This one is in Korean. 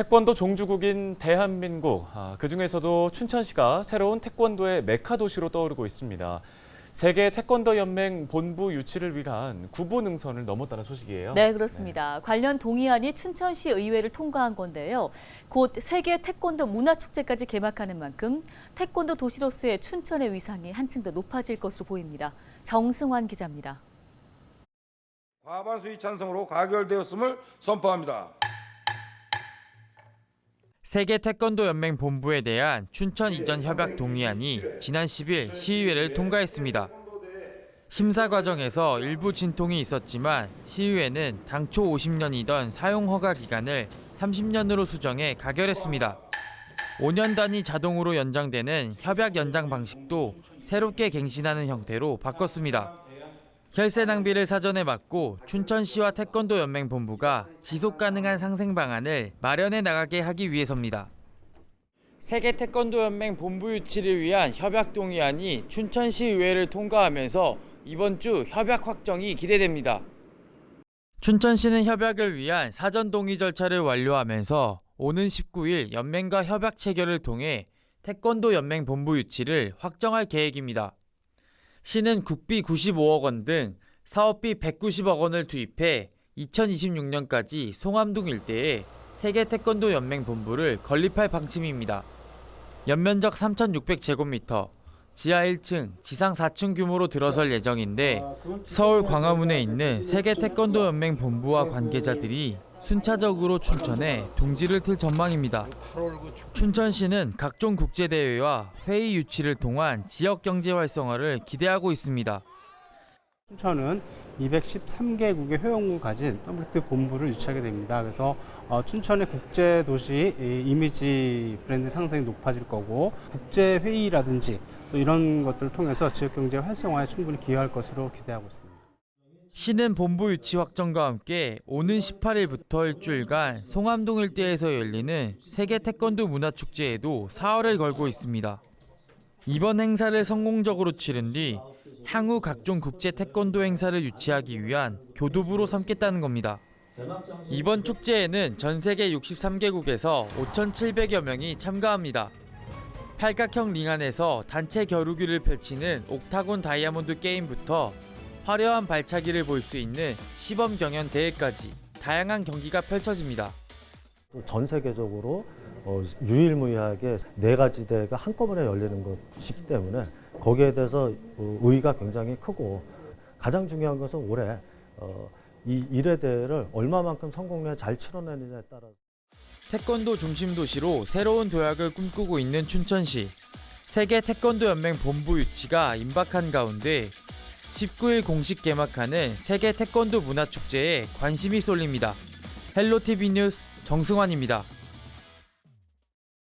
태권도 종주국인 대한민국, 아, 그중에서도 춘천시가 새로운 태권도의 메카 도시로 떠오르고 있습니다. 세계 태권도 연맹 본부 유치를 위한 구부 능선을 넘었다는 소식이에요. 네, 그렇습니다. 관련 동의안이 춘천시 의회를 통과한 건데요. 곧 세계 태권도 문화축제까지 개막하는 만큼 태권도 도시로서의 춘천의 위상이 한층 더 높아질 것으로 보입니다. 정승환 기자입니다. 과반수의 찬성으로 가결되었음을 선포합니다. 세계 태권도 연맹 본부에 대한 춘천 이전 협약 동의안이 지난 10일 시의회를 통과했습니다. 심사 과정에서 일부 진통이 있었지만 시의회는 당초 50년이던 사용 허가 기간을 30년으로 수정해 가결했습니다. 5년 단위 자동으로 연장되는 협약 연장 방식도 새롭게 갱신하는 형태로 바꿨습니다. 혈세 낭비를 사전에 막고 춘천시와 태권도 연맹 본부가 지속 가능한 상생 방안을 마련해 나가게 하기 위해서입니다. 세계 태권도 연맹 본부 유치를 위한 협약 동의안이 춘천시 의회를 통과하면서 이번 주 협약 확정이 기대됩니다. 춘천시는 협약을 위한 사전 동의 절차를 완료하면서 오는 19일 연맹과 협약 체결을 통해 태권도 연맹 본부 유치를 확정할 계획입니다. 시는 국비 95억 원 등 사업비 190억 원을 투입해 2026년까지 송암동 일대에 세계 태권도 연맹 본부를 건립할 방침입니다. 연면적 3,600제곱미터, 지하 1층, 지상 4층 규모로 들어설 예정인데 서울 광화문에 있는 세계 태권도 연맹 본부와 관계자들이 순차적으로 춘천에 동지를 틀 전망입니다. 춘천시는 각종 국제대회와 회의 유치를 통한 지역 경제 활성화를 기대하고 있습니다. 춘천은 213개국의 회원국을 가진 WT 본부를 유치하게 됩니다. 그래서 어, 춘천의 국제 도시 이 이미지 브랜드 상승이 높아질 거고 국제 회의라든지 또 이런 것들을 통해서 지역 경제 활성화에 충분히 기여할 것으로 기대하고 있습니다. 시는 본부 유치 확정과 함께 오는 18일부터 일주일간 송암동 일대에서 열리는 세계 태권도 문화축제에도 사활을 걸고 있습니다. 이번 행사를 성공적으로 치른 뒤 향후 각종 국제 태권도 행사를 유치하기 위한 교두부로 삼겠다는 겁니다. 이번 축제에는 전 세계 63개국에서 5,700여 명이 참가합니다. 팔각형 링 안에서 단체 겨루기를 펼치는 옥타곤 다이아몬드 게임부터 화려한 발차기를 볼 수 있는 시범 경연 대회까지 다양한 경기가 펼쳐집니다. 전 세계적으로 어, 유일무이하게 네 가지 대회가 한꺼번에 열리는 것이기 때문에 거기에 대해서 어, 의의가 굉장히 크고 가장 중요한 것은 올해 어, 이 일회 대회를 얼마만큼 성공에 잘 치러내느냐에 따라 태권도 중심 도시로 새로운 도약을 꿈꾸고 있는 춘천시. 세계 태권도 연맹 본부 유치가 임박한 가운데 19일 공식 개막하는 세계 태권도 문화축제에 관심이 쏠립니다. 헬로티비 뉴스 정승환입니다.